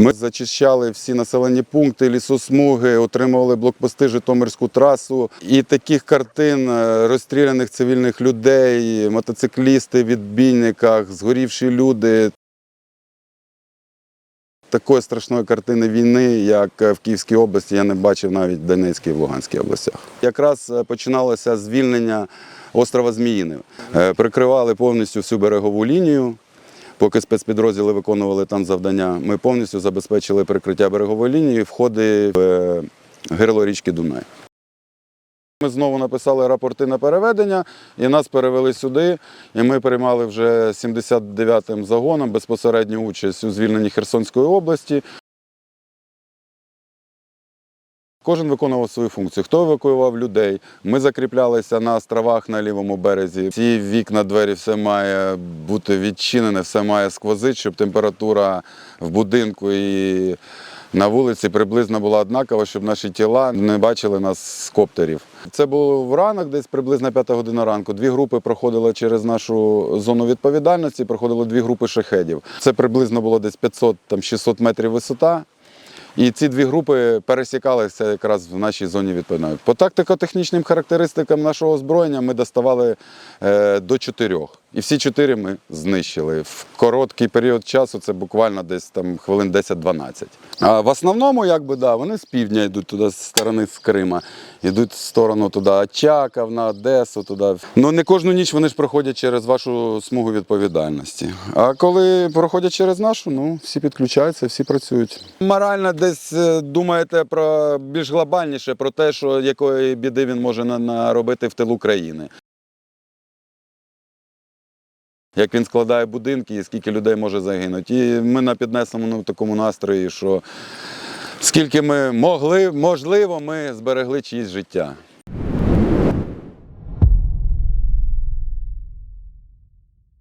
Ми зачищали всі населені пункти, лісосмуги, отримували блокпости Житомирську трасу. І таких картин е, розстріляних цивільних людей, мотоциклісти в відбійниках, згорівші люди. Такої страшної картини війни, як е, в Київській області, я не бачив навіть в Донецькій і в Луганській областях. Якраз е, починалося звільнення острова Зміїни. Прикривали повністю всю берегову лінію. Поки спецпідрозділи виконували там завдання, ми повністю забезпечили прикриття берегової лінії, входи в е, гирло річки Дунай. Ми знову написали рапорти на переведення, і нас перевели сюди. І ми приймали вже 79-м загоном безпосередню участь у звільненні Херсонської області. Кожен виконував свою функцію. Хто евакуював людей? Ми закріплялися на островах на лівому березі. Всі вікна, двері, все має бути відчинене, все має сквозити, щоб температура в будинку і на вулиці приблизно була однакова, щоб наші тіла не бачили нас з коптерів. Це було в ранок, десь приблизно 5 година ранку. Дві групи проходили через нашу зону відповідальності, проходило дві групи шахедів. Це приблизно було десь 500-600 метрів висота. І ці дві групи пересікалися якраз в нашій зоні відповідальності. По тактико-технічним характеристикам нашого озброєння ми доставали е, до чотирьох. І всі чотири ми знищили. В короткий період часу це буквально десь там хвилин 10-12. А в основному, якби да, вони з півдня йдуть туди, з сторони з Крима, йдуть в сторону туди Очаков, на Одесу, туди. Ну не кожну ніч вони ж проходять через вашу смугу відповідальності. А коли проходять через нашу, ну всі підключаються, всі працюють. Морально десь е, думаєте про більш глобальніше, про те, що якої біди він може наробити в тилу країни. Як він складає будинки і скільки людей може загинути. І ми на піднесеному такому настрої, що скільки ми могли, можливо, ми зберегли чиїсь життя.